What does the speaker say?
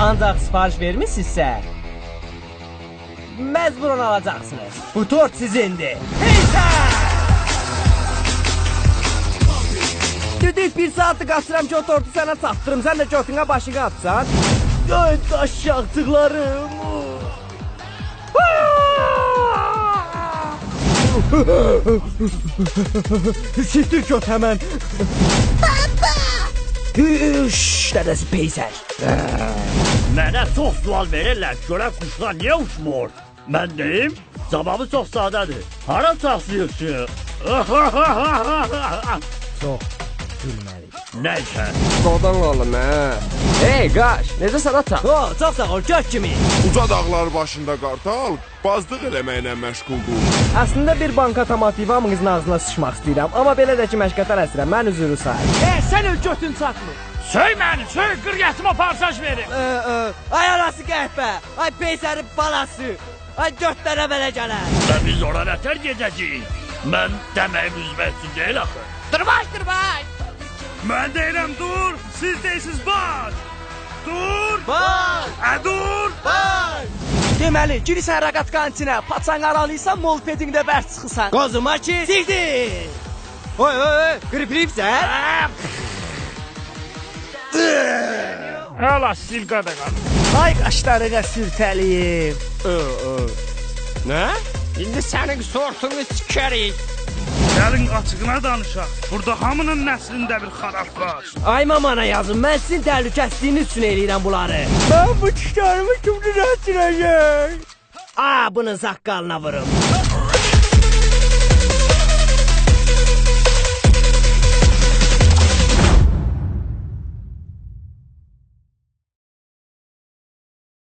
Ancaq sifariş vermisinizsə, məcburən alacaqsınız. Bu tort sizindir. Heysən! Düdük bir saatdir qaçıram ki o tortu sənə çatdırım. Sən də götünə başına atsan. Ay daşyaqdıqlarım. Siktir göt həmən. Baba! Şşş, dədəsi peysər. Mənə çox sual verirlər. Görək quşlar niyə uçmur? Mən deyim, cavabı çox sadədir. Hara saxlayırsın? Çox gülməli. Nəysə. Qodan oğlum hə. Hey qaş, necəsən ata? O, çox sağ ol, gök kimi. Uca dağlar başında qartal bazdıq eləməklə məşğuldur. Əslində bir banka tomativ hamınızın ağzına sıçmaq istəyirəm, amma belə də ki məşqətə əsirəm, mən üzürü sayır. E, sən öl götün çatmır. Söy məni, söy, qır gətimə parsaj verin. Ə, ə, ay anası qəhbə, ay peysərin balası, ay dörd dənə belə gələr. Və biz ora nətər gedəcəyik? Mən deməyim üzmək üçün deyil axı. Dırbaş, dırbaş. Mən deyirəm dur, siz deyirsiniz baş. Dur. Baş, Ə dur. baş. Deməli, girirsən raqatqanın içinə, paçanı aralıysan, molpedində bərk çıxırsan. Qozuma ki, sikdir. Oy, oy, oy, qripliyibsən? Hala silqa da qal. Ay qaşlarına sürtəliyim. Nə? İndi sənin sortunu sikərik. Gəlin açığına danışaq. Burada hamının nəslində bir xarab var. Ay mamana yazın, mən sizin təhlükəsizliyiniz üçün eləyirəm bunları. Mən bu dişlərimi kimdir ətirəcək? Aa, bunun saqqalına vurum.